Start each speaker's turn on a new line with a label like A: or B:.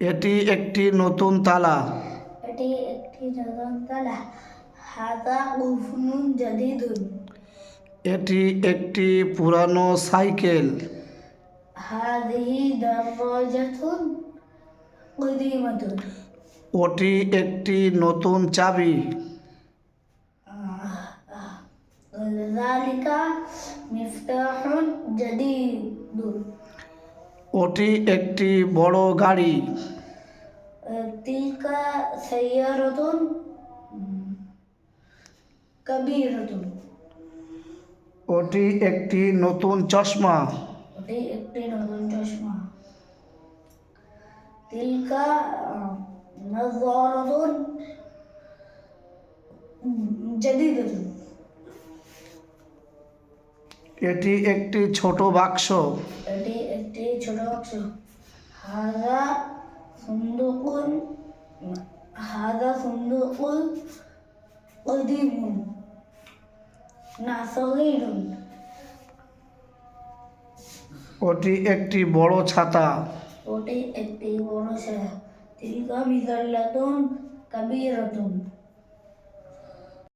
A: এটি একটি নতুন তালা
B: এটি একটি নতুন তালা হাদা কুফনুন জাদিদুন
A: এটি একটি পুরানো সাইকেল
B: হাদিহি দারাজাতুন কদিমাতুন
A: ওটি একটি নতুন চাবি
B: ذلك مفتاح جديد
A: ওটি একটি বড় গাড়ি
B: تلك سيارة كبيرة
A: ওটি একটি নতুন চশমা
B: ওটি একটি নতুন চশমা তিলকা নজরাতুন জাদিদাতুন
A: এটি একটি ছোট বাক্স
B: এটি একটি ছোট সুন্দুকুন হাদা সুন্দুকুল কদিমুন না সগীরুন
A: ওটি একটি বড় ছাতা।
B: ওটি একটি বড় ছেলে তিলকা বিজাল্লাতুন কাবিরাতুন।